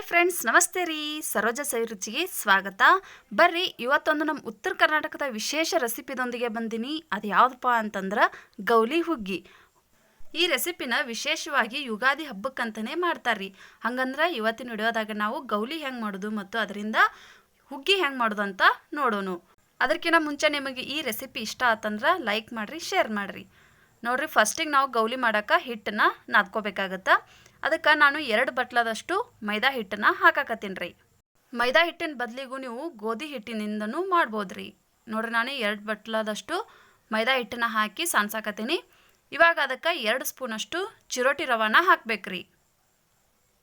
Hi friends, ನಮಸ್ತೆ ರೀ. ಸರೋಜ ಸೈರುಚಿಗೆ ಸ್ವಾಗತ. ಬರ್ರಿ, ಇವತ್ತೊಂದು ನಮ್ಮ ಉತ್ತರ ಕರ್ನಾಟಕದ ವಿಶೇಷ ರೆಸಿಪಿದೊಂದಿಗೆ ಬಂದೀನಿ. ಅದು ಯಾವುದಪ್ಪ ಅಂತಂದ್ರೆ ಗೌಲಿ ಹುಗ್ಗಿ. ಈ ರೆಸಿಪಿನ ವಿಶೇಷವಾಗಿ ಯುಗಾದಿ ಹಬ್ಬಕ್ಕಂತಲೇ ಮಾಡ್ತಾರೆ ರೀ ಹಂಗಂದ್ರೆ ಇವತ್ತಿನ ವಿಡಿಯೋದಾಗ ನಾವು ಗೌಲಿ ಹೆಂಗೆ ಮಾಡೋದು ಮತ್ತು ಅದರಿಂದ ಹುಗ್ಗಿ ಹೆಂಗೆ ಮಾಡೋದು ಅಂತ ನೋಡೋಣ. ಅದಕ್ಕಿಂತ ಮುಂಚೆ ನಿಮಗೆ ಈ ರೆಸಿಪಿ ಇಷ್ಟ ಆತಂದ್ರೆ ಲೈಕ್ ಮಾಡಿರಿ, ಶೇರ್ ಮಾಡಿರಿ. ನೋಡ್ರಿ ಫಸ್ಟಿಗೆ ನಾವು ಗೌಲಿ ಮಾಡೋಕೆ ಹಿಟ್ಟನ್ನ ನಾದ್ಕೋಬೇಕಾಗತ್ತೆ? ಅದಕ್ಕೆ ನಾನು ಎರಡು ಬಟ್ಲದಷ್ಟು ಮೈದಾ ಹಿಟ್ಟನ್ನ ಹಾಕಾಕತ್ತೀನಿ ರೀ ಮೈದಾ ಹಿಟ್ಟಿನ ಬದಲಿಗೂ ನೀವು ಗೋಧಿ ಹಿಟ್ಟಿನಿಂದನೂ ಮಾಡ್ಬೋದು ರೀ ನೋಡ್ರಿ, ನಾನು ಎರಡು ಬಟ್ಲದಷ್ಟು ಮೈದಾ ಹಿಟ್ಟನ್ನ ಹಾಕಿ ಸಾನ್ಸಾಕತ್ತೀನಿ. ಇವಾಗ ಅದಕ್ಕೆ ಎರಡು ಸ್ಪೂನಷ್ಟು ಚಿರೋಟಿ ರವಾನ ಹಾಕ್ಬೇಕ್ರಿ.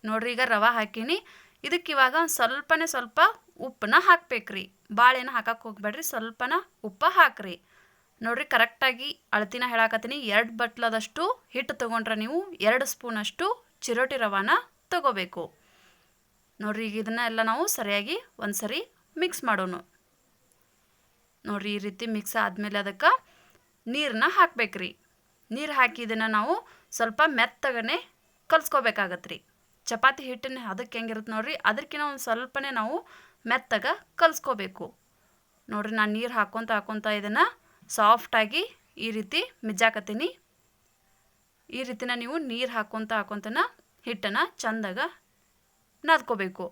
ನೋಡ್ರಿ, ಈಗ ರವೆ ಹಾಕೀನಿ. ಇದಕ್ಕೆ ಇವಾಗ ಸ್ವಲ್ಪನೇ ಸ್ವಲ್ಪ ಉಪ್ಪನ್ನ ಹಾಕಬೇಕು ರೀ ಬಾಳೆನ ಹಾಕಕ್ಕೆ ಹೋಗ್ಬೇಡ್ರಿ, ಸ್ವಲ್ಪನ ಉಪ್ಪು ಹಾಕ್ರಿ. ನೋಡ್ರಿ, ಕರೆಕ್ಟಾಗಿ ಅಳತಿನ ಹೇಳಾಕತ್ತೀನಿ. ಎರಡು ಬಟ್ಲದಷ್ಟು ಹಿಟ್ಟು ತೊಗೊಂಡ್ರೆ ನೀವು ಎರಡು ಸ್ಪೂನಷ್ಟು ಚಿರೋಟಿ ರವಾನ ತಗೋಬೇಕು. ನೋಡ್ರಿ, ಈಗ ಇದನ್ನ ಎಲ್ಲ ನಾವು ಸರಿಯಾಗಿ ಒಂದು ಸರಿ ಮಿಕ್ಸ್ ಮಾಡೋಣ ನೋಡ್ರಿ, ಈ ರೀತಿ ಮಿಕ್ಸ್ ಆದಮೇಲೆ ಅದಕ್ಕೆ ನೀರನ್ನ ಹಾಕ್ಬೇಕ್ರಿ. ನೀರು ಹಾಕಿ ಇದನ್ನು ನಾವು ಸ್ವಲ್ಪ ಮೆತ್ತಗನೆ ಕಲ್ಸ್ಕೊಬೇಕಾಗತ್ತೆ ಚಪಾತಿ ಹಿಟ್ಟನ್ನ ಅದಕ್ಕೆ ಹೆಂಗಿರುತ್ತೆ ನೋಡ್ರಿ ಅದಕ್ಕಿಂತ ಒಂದು ಸ್ವಲ್ಪನೇ ನಾವು ಮೆತ್ತಗ ಕಲಿಸ್ಕೋಬೇಕು. ನೋಡ್ರಿ, ನಾನು ನೀರು ಹಾಕ್ಕೊತ ಹಾಕ್ಕೊತ ಇದನ್ನು ಸಾಫ್ಟಾಗಿ ಈ ರೀತಿ ಮಿಜ್ಜಾಕತ್ತೀನಿ ಈ ರೀತಿನ ನೀವು ನೀರು ಹಾಕ್ಕೊತ ಹಾಕ್ಕೊತನ ಹಿಟ್ಟನ್ನು ಚಂದಾಗ ನಾದ್ಕೋಬೇಕು.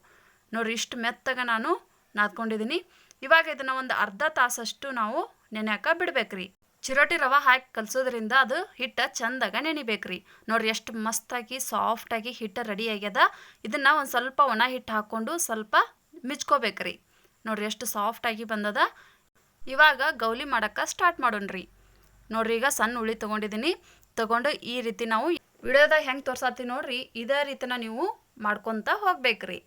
ನೋಡ್ರಿ, ಇಷ್ಟು ಮೆತ್ತಗ ನಾನು ನಾದ್ಕೊಂಡಿದ್ದೀನಿ ಇವಾಗ ಇದನ್ನು ಒಂದು ಅರ್ಧ ತಾಸಷ್ಟು ನಾವು ನೆನೆಯಾಕ ಬಿಡ್ಬೇಕ್ರಿ. ಚಿರೋಟಿ ರವೆ ಹಾಕಿ ಕಲಸೋದ್ರಿಂದ ಅದು ಹಿಟ್ಟ ಚಂದಾಗ ನೆನಿಬೇಕ್ರಿ. ನೋಡ್ರಿ, ಎಷ್ಟು ಮಸ್ತಾಗಿ, ಸಾಫ್ಟಾಗಿ ಹಿಟ್ಟು ರೆಡಿ ಆಗ್ಯದ. ಇದನ್ನು ಒಂದು ಸ್ವಲ್ಪ ಒಣ ಹಿಟ್ಟು ಹಾಕ್ಕೊಂಡು ಸ್ವಲ್ಪ ಮಿಚ್ಕೋಬೇಕ್ರಿ ನೋಡ್ರಿ, ಎಷ್ಟು ಸಾಫ್ಟಾಗಿ ಬಂದದ. ಇವಾಗ ಗೌಲಿ ಮಾಡೋಕ್ಕೆ ಸ್ಟಾರ್ಟ್ ಮಾಡೋಣ್ರಿ. ನೋಡ್ರಿ, ಈಗ ಸಣ್ಣ ಉಳಿ ತೊಗೊಂಡಿದ್ದೀನಿ ತೊಗೊಂಡು ಈ ರೀತಿ ನಾವು ವಿಡಿಯೋದಾಗ ಹೆಂಗೆ ತೋರ್ಸತ್ತೀವಿ ನೋಡ್ರಿ, ಇದೇ ರೀತಿನ ನೀವು ಮಾಡ್ಕೊತ ಹೋಗ್ಬೇಕ್ರಿ.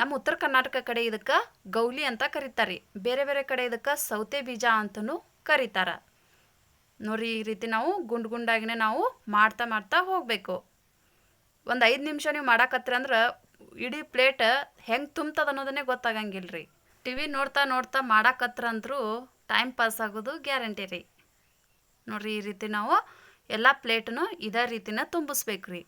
ನಮ್ಮ ಉತ್ತರ ಕರ್ನಾಟಕ ಕಡೆ ಇದಕ್ಕೆ ಗೌಲಿ ಅಂತ ಕರೀತಾರೆ. ಬೇರೆ ಬೇರೆ ಕಡೆ ಇದಕ್ಕೆ ಸೌತೆ ಬೀಜ ಅಂತಲೂ ಕರೀತಾರ. ನೋಡ್ರಿ, ಈ ರೀತಿ ನಾವು ಗುಂಡು ಗುಂಡಾಗಿನೇ ನಾವು ಮಾಡ್ತಾ ಮಾಡ್ತಾ ಹೋಗಬೇಕು. ಒಂದು ಐದು ನಿಮಿಷ ನೀವು ಮಾಡಾಕತ್ತೀರ ಅಂದ್ರೆ ಇಡೀ ಪ್ಲೇಟ್ ಹೆಂಗೆ ತುಂಬ್ತದ ಅನ್ನೋದನ್ನೇ ಗೊತ್ತಾಗಂಗಿಲ್ಲ ರೀ ಟಿ ವಿ ನೋಡ್ತಾ ನೋಡ್ತಾ ಮಾಡಾಕತ್ರಂದ್ರೂ ಟೈಮ್ ಪಾಸ್ ಆಗೋದು ಗ್ಯಾರಂಟಿ ರೀ. ನೋಡ್ರಿ, ಈ ರೀತಿ ನಾವು ಎಲ್ಲ ಪ್ಲೇಟನ್ನು ಇದೇ ರೀತಿನ ತುಂಬಿಸ್ಬೇಕು ರೀ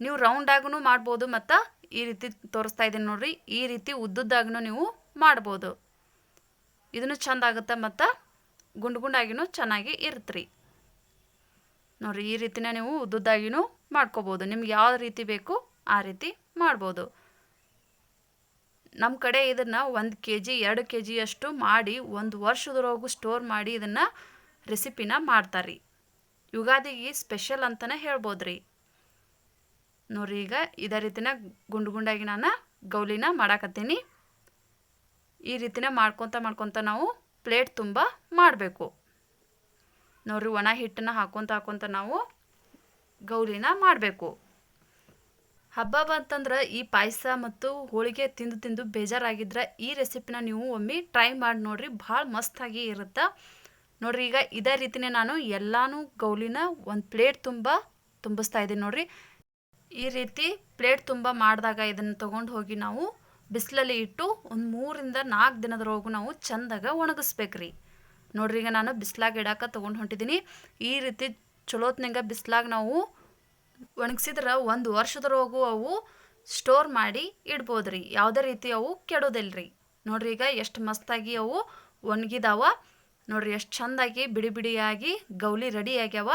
ನೀವು ರೌಂಡಾಗೂ ಮಾಡ್ಬೋದು ಮತ್ತು ಈ ರೀತಿ ತೋರಿಸ್ತಾ ಇದ್ದೀನಿ ನೋಡ್ರಿ, ಈ ರೀತಿ ಉದ್ದುದ್ದಾಗೂ ನೀವು ಮಾಡ್ಬೋದು. ಇದನ್ನು ಚೆಂದ ಆಗುತ್ತೆ ಮತ್ತು ಗುಂಡು ಗುಂಡಾಗಿನೂ ಚೆನ್ನಾಗಿ ಇರುತ್ತೆ ರೀ ನೋಡ್ರಿ, ಈ ರೀತಿನ ನೀವು ಉದ್ದುದ್ದಾಗಿನೂ ಮಾಡ್ಕೋಬೋದು. ನಿಮ್ಗೆ ಯಾವ ರೀತಿ ಬೇಕು ಆ ರೀತಿ ಮಾಡ್ಬೋದು. ನಮ್ಮ ಕಡೆ ಇದನ್ನು ಒಂದು ಕೆ ಜಿ ಎರಡು ಕೆ ಜಿಯಷ್ಟು ಮಾಡಿ ಒಂದು ವರ್ಷದವರೆಗೂ ಸ್ಟೋರ್ ಮಾಡಿ ಇದನ್ನು ರೆಸಿಪಿನ ಮಾಡ್ತಾರೆ ಯುಗಾದಿಗೆ ಸ್ಪೆಷಲ್ ಅಂತಲೇ ಹೇಳ್ಬೋದು ರೀ ನೋಡ್ರಿ ಈಗ ಇದೇ ರೀತಿನ ಗುಂಡು ಗುಂಡಾಗಿ ನಾನು ಗೌಲಿನ ಮಾಡಾಕತ್ತೀನಿ. ಈ ರೀತಿನ ಮಾಡ್ಕೊತ ಮಾಡ್ಕೊತ ನಾವು ಪ್ಲೇಟ್ ತುಂಬ ಮಾಡಬೇಕು. ನೋಡ್ರಿ ಒಣ ಹಿಟ್ಟನ್ನ ಹಾಕೊತ ಹಾಕೊತ ನಾವು ಗೌಲಿನ ಮಾಡಬೇಕು. ಹಬ್ಬ ಬಂತಂದ್ರೆ ಈ ಪಾಯಸ ಮತ್ತು ಹೋಳಿಗೆ ತಿಂದು ತಿಂದು ಬೇಜಾರಾಗಿದ್ರೆ ಈ ರೆಸಿಪಿನ ನೀವು ಒಮ್ಮೆ ಟ್ರೈ ಮಾಡಿ ನೋಡ್ರಿ, ಭಾಳ ಮಸ್ತಾಗಿ ಇರುತ್ತೆ. ನೋಡ್ರಿ ಈಗ ಇದೇ ರೀತಿನೇ ನಾನು ಎಲ್ಲಾನು ಗೌಲಿನ ಒಂದು ಪ್ಲೇಟ್ ತುಂಬ ತುಂಬಿಸ್ತಾ ಇದ್ದೀನಿ ನೋಡ್ರಿ. ಈ ರೀತಿ ಪ್ಲೇಟ್ ತುಂಬ ಮಾಡಿದಾಗ ಇದನ್ನು ತೊಗೊಂಡು ಹೋಗಿ ನಾವು ಬಿಸಿಲಲ್ಲಿ ಇಟ್ಟು ಒಂದು ಮೂರಿಂದ ನಾಲ್ಕು ದಿನದವರೆಗೂ ನಾವು ಚಂದಾಗ ಒಣಗಿಸ್ಬೇಕ್ರಿ. ನೋಡ್ರಿ ಈಗ ನಾನು ಬಿಸ್ಲಾಗ ಇಡಾಕ ತೊಗೊಂಡು ಹೊಂಟಿದ್ದೀನಿ ಈ ರೀತಿ ಚಲೋತ್ನಂಗ ಬಿಸ್ಲಾಗ ನಾವು ಒಣಗಿಸಿದ್ರೆ ಒಂದು ವರ್ಷದವರೆಗೂ ಅವು ಸ್ಟೋರ್ ಮಾಡಿ ಇಡ್ಬೋದು ರೀ ಯಾವುದೇ ರೀತಿ ಅವು ಕೆಡೋದಿಲ್ಲ ರೀ ನೋಡ್ರಿ ಈಗ ಎಷ್ಟು ಮಸ್ತಾಗಿ ಅವು ಒಣಗಿದಾವ. ನೋಡ್ರಿ ಎಷ್ಟು ಚಂದಾಗಿ ಬಿಡಿ ಬಿಡಿಯಾಗಿ ಗೌಲಿ ರೆಡಿ ಆಗ್ಯಾವ.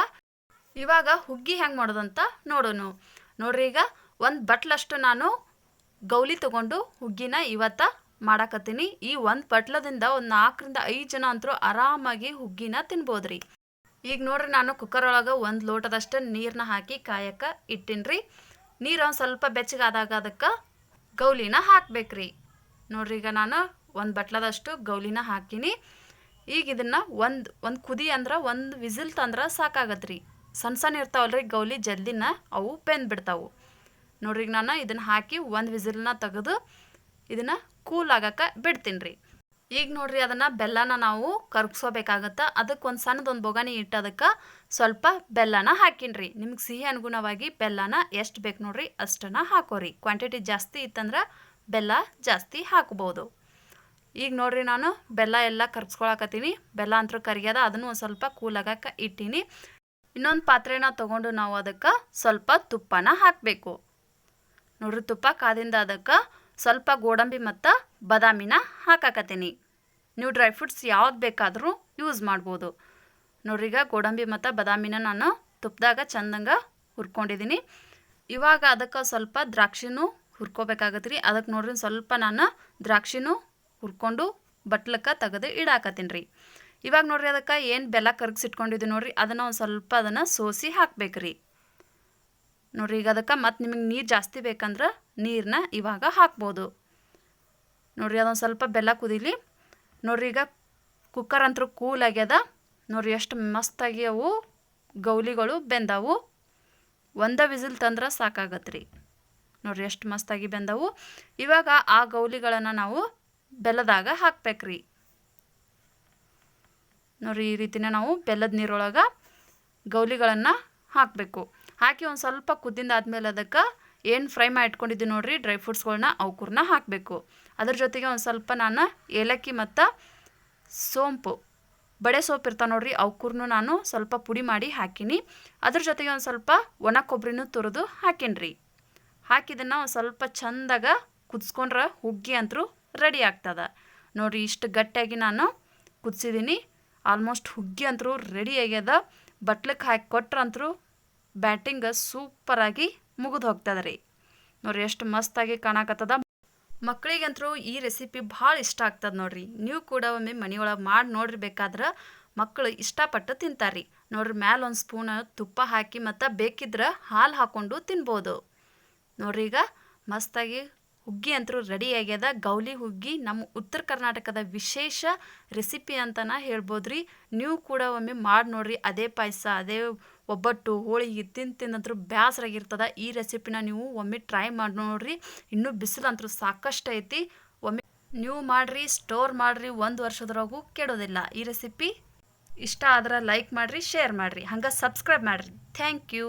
ಇವಾಗ ಹುಗ್ಗಿ ಹೆಂಗೆ ಮಾಡೋದಂತ ನೋಡೋಣ ನೋಡ್ರಿ ಈಗ ಒಂದು ಬಟ್ಲಷ್ಟು ನಾನು ಗೌಲಿ ತಗೊಂಡು ಹುಗ್ಗಿನ ಇವತ್ತ ಮಾಡಾಕತ್ತೀನಿ. ಈ ಒಂದು ಬಟ್ಲದಿಂದ ಒಂದು ನಾಲ್ಕರಿಂದ ಐದು ಜನ ಅಂತರೂ ಆರಾಮಾಗಿ ಹುಗ್ಗಿನ ತಿನ್ಬೋದ್ರಿ. ಈಗ ನೋಡ್ರಿ ನಾನು ಕುಕ್ಕರ್ ಒಳಗೆ ಒಂದು ಲೋಟದಷ್ಟು ನೀರನ್ನ ಹಾಕಿ ಕಾಯಕ್ಕೆ ಇಟ್ಟಿನಿ ರೀ ನೀರು ಒಂದು ಸ್ವಲ್ಪ ಬೆಚ್ಚಗಾದಾಗ ಅದಕ್ಕೆ ಗೌಲಿನ ಹಾಕ್ಬೇಕ್ರಿ. ನೋಡ್ರಿ ಈಗ ನಾನು ಒಂದು ಬಟ್ಲದಷ್ಟು ಗೌಲಿನ ಹಾಕೀನಿ. ಈಗ ಇದನ್ನು ಒಂದು ಒಂದು ಕುದಿ ಅಂದ್ರೆ ಒಂದು ವಿಸಿಲ್ ತಂದ್ರೆ ಸಾಕಾಗತ್ತೆ ಸಣ್ಣ ಸಣ್ಣ ಇರ್ತಾವಲ್ರಿ ಗೌಲಿ ಜಲ್ದಿನ ಅವು ಬೆಂದು ಬಿಡ್ತಾವು ನೋಡ್ರಿ ನಾನು ಇದನ್ನು ಹಾಕಿ ಒಂದು ವಿಸಿಲ್ನ ತೆಗೆದು ಇದನ್ನು ಕೂಲ್ ಆಗಕ್ಕೆ ಬಿಡ್ತೀನಿ ರೀ ಈಗ ನೋಡ್ರಿ, ಅದನ್ನು ಬೆಲ್ಲನ ನಾವು ಕರ್ಗಿಸೋಬೇಕಾಗತ್ತೆ? ಅದಕ್ಕೆ ಒಂದು ಸಣ್ಣದೊಂದು ಬೊಗಾನಿ ಇಟ್ಟದಕ್ಕೆ ಸ್ವಲ್ಪ ಬೆಲ್ಲನ ಹಾಕಿನ್ರಿ. ನಿಮ್ಗೆ ಸಿಹಿ ಅನುಗುಣವಾಗಿ ಬೆಲ್ಲನ ಎಷ್ಟು ಬೇಕು ನೋಡ್ರಿ, ಅಷ್ಟನ್ನ ಹಾಕೋರಿ. ಕ್ವಾಂಟಿಟಿ ಜಾಸ್ತಿ ಇತ್ತಂದ್ರೆ ಬೆಲ್ಲ ಜಾಸ್ತಿ ಹಾಕ್ಬೋದು. ಈಗ ನೋಡ್ರಿ ನಾನು ಬೆಲ್ಲ ಎಲ್ಲ ಕರ್ಗಿಸ್ಕೊಳಕತ್ತೀನಿ. ಬೆಲ್ಲ ಅಂತೂ ಕರಿಯೋದ, ಅದನ್ನು ಒಂದು ಸ್ವಲ್ಪ ಕೂಲಾಗಕ್ಕೆ ಇಟ್ಟೀನಿ. ಇನ್ನೊಂದು ಪಾತ್ರೆನ ತೊಗೊಂಡು ನಾವು ಅದಕ್ಕೆ ಸ್ವಲ್ಪ ತುಪ್ಪನ ಹಾಕಬೇಕು. ನೋಡ್ರಿ ತುಪ್ಪ ಕಾದಿಂದ ಅದಕ್ಕೆ ಸ್ವಲ್ಪ ಗೋಡಂಬಿ ಮತ್ತು ಬಾದಾಮಿನ ಹಾಕಾಕತ್ತೀನಿ. ನೀವು ಡ್ರೈ ಫ್ರೂಟ್ಸ್ ಯಾವ್ದು ಬೇಕಾದರೂ ಯೂಸ್ ಮಾಡ್ಬೋದು. ಈಗ ಗೋಡಂಬಿ ಮತ್ತು ಬಾದಾಮಿನ ನಾನು ತುಪ್ಪದಾಗ ಚಂದಂಗ ಹುರ್ಕೊಂಡಿದ್ದೀನಿ. ಇವಾಗ ಅದಕ್ಕೆ ಸ್ವಲ್ಪ ದ್ರಾಕ್ಷಿನೂ ಹುರ್ಕೋಬೇಕಾಗತ್ತೆ ರೀ ಅದಕ್ಕೆ ನೋಡ್ರಿ ಸ್ವಲ್ಪ ನಾನು ದ್ರಾಕ್ಷಿನೂ ಹುರ್ಕೊಂಡು ಬಟ್ಲಕ್ಕೆ ತೆಗೆದು ಇಡಾಕತ್ತೀನಿ ರೀ. ಇವಾಗ ನೋಡ್ರಿ ಅದಕ್ಕೆ ಏನು ಬೆಲ್ಲ ಕರಗಿಸಿಟ್ಕೊಂಡಿದ್ದೀವಿ ನೋಡ್ರಿ. ಅದನ್ನು ಒಂದು ಸ್ವಲ್ಪ ಅದನ್ನು ಸೋಸಿ ಹಾಕ್ಬೇಕು ರೀ. ನೋಡ್ರಿ ಈಗ ಅದಕ್ಕೆ ಮತ್ತು ನಿಮಗೆ ನೀರು ಜಾಸ್ತಿ ಬೇಕಂದ್ರೆ ನೀರನ್ನ ಇವಾಗ ಹಾಕ್ಬೋದು. ನೋಡ್ರಿ ಅದೊಂದು ಸ್ವಲ್ಪ ಬೆಲ್ಲ ಕುದೀಲಿ ನೋಡ್ರಿ ಈಗ ಕುಕ್ಕರ್ ಅಂತೂ ಕೂಲ್ ಆಗ್ಯದ. ನೋಡ್ರಿ ಎಷ್ಟು ಮಸ್ತಾಗಿ ಅವು ಗೌಲಿಗಳು ಬೆಂದವು. ಒಂದ ವಿಸಿಲ್ ತಂದ್ರೆ ಸಾಕಾಗತ್ತೆ ರೀ ನೋಡ್ರಿ ಎಷ್ಟು ಮಸ್ತಾಗಿ ಬೆಂದವು. ಇವಾಗ ಆ ಗೌಲಿಗಳನ್ನು ನಾವು ಬೆಲ್ಲದಾಗ ಹಾಕ್ಬೇಕ್ರಿ. ನೋಡ್ರಿ ಈ ರೀತಿನೇ ನಾವು ಬೆಲ್ಲದ ನೀರೊಳಗೆ ಗೌಲಿಗಳನ್ನು ಹಾಕಬೇಕು. ಹಾಕಿ ಒಂದು ಸ್ವಲ್ಪ ಕುದ್ದಿಂದಾದ್ಮೇಲೆ ಅದಕ್ಕೆ ಏನು ಫ್ರೈ ಮಾಡಿ ಇಟ್ಕೊಂಡಿದ್ದೀನಿ ನೋಡಿರಿ ಡ್ರೈ ಫ್ರೂಟ್ಸ್ಗಳನ್ನ ಅವಕೂರ್ನ ಹಾಕಬೇಕು. ಅದ್ರ ಜೊತೆಗೆ ಒಂದು ಸ್ವಲ್ಪ ನಾನು ಏಲಕ್ಕಿ ಮತ್ತು ಸೋಂಪು. ಬಡೆ ಸೋಪ್ ಇರ್ತಾವೆ ನೋಡಿರಿ ಅವಕೂರ್ನು ನಾನು ಸ್ವಲ್ಪ ಪುಡಿ ಮಾಡಿ ಹಾಕೀನಿ. ಅದ್ರ ಜೊತೆಗೆ ಒಂದು ಸ್ವಲ್ಪ ಒಣ ಕೊಬ್ಬರಿನೂ ತುರಿದು ಹಾಕೀನಿ ಹಾಕಿದನ್ನು ಒಂದು ಸ್ವಲ್ಪ ಚಂದಾಗ ಕುದಿಸ್ಕೊಂಡ್ರೆ ಹುಗ್ಗಿ ಅಂತರೂ ರೆಡಿ ಆಗ್ತದೆ. ನೋಡಿರಿ, ಇಷ್ಟು ಗಟ್ಟಿಯಾಗಿ ನಾನು ಕುದಿಸಿದ್ದೀನಿ ಆಲ್ಮೋಸ್ಟ್ ಹುಗ್ಗಿ ಅಂತರೂ ರೆಡಿ ಆಗ್ಯದ. ಬಟ್ಲಕ್ಕೆ ಹಾಕಿ ಕೊಟ್ರಂತರೂ ಬ್ಯಾಟಿಂಗ್ ಸೂಪರಾಗಿ ಮುಗಿದು ಹೋಗ್ತದ ರೀ ನೋಡ್ರಿ ಎಷ್ಟು ಮಸ್ತಾಗಿ ಕಾಣಕತ್ತದ. ಮಕ್ಕಳಿಗಂತರೂ ಈ ರೆಸಿಪಿ ಭಾಳ ಇಷ್ಟ ಆಗ್ತದೆ ನೋಡ್ರಿ. ನೀವು ಕೂಡ ಒಮ್ಮೆ ಮನೆಯೊಳಗೆ ಮಾಡಿ ನೋಡ್ರಿ ಬೇಕಾದ್ರೆ ಮಕ್ಕಳು ಇಷ್ಟಪಟ್ಟು ತಿಂತಾರ್ರಿ. ನೋಡ್ರಿ ಮ್ಯಾಲೆ ಒಂದು ಸ್ಪೂನ್ ತುಪ್ಪ ಹಾಕಿ ಮತ್ತು ಬೇಕಿದ್ರೆ ಹಾಲು ಹಾಕ್ಕೊಂಡು ತಿನ್ಬೋದು. ನೋಡ್ರಿ ಈಗ ಮಸ್ತಾಗಿ ಹುಗ್ಗಿ ಅಂತರೂ ರೆಡಿ ಆಗ್ಯದ. ಗೌಲಿ ಹುಗ್ಗಿ ನಮ್ಮ ಉತ್ತರ ಕರ್ನಾಟಕದ ವಿಶೇಷ ರೆಸಿಪಿ ಅಂತನ ಹೇಳ್ಬೋದು ರೀ ನೀವು ಕೂಡ ಒಮ್ಮೆ ಮಾಡಿ ನೋಡ್ರಿ. ಅದೇ ಪಾಯಸ, ಅದೇ ಒಬ್ಬಟ್ಟು, ಹೋಳಿಗೆ, ತಿಂದು ತಿಂದಂತರೂ ಬೇಸರಾಗಿರ್ತದ ಈ ರೆಸಿಪಿನ ನೀವು ಒಮ್ಮೆ ಟ್ರೈ ಮಾಡಿ ನೋಡ್ರಿ. ಇನ್ನೂ ಬಿಸಿಲಂತರೂ ಸಾಕಷ್ಟು ಐತಿ ಒಮ್ಮೆ ನೀವು ಮಾಡಿರಿ ಸ್ಟೋರ್ ಮಾಡಿರಿ. ಒಂದು ವರ್ಷದೊಳಗೂ ಕೆಡೋದಿಲ್ಲ. ಈ ರೆಸಿಪಿ ಇಷ್ಟ ಆದ್ರೆ ಲೈಕ್ ಮಾಡಿರಿ ಶೇರ್ ಮಾಡಿರಿ. ಹಂಗೆ ಸಬ್ಸ್ಕ್ರೈಬ್ ಮಾಡಿರಿ. Thank you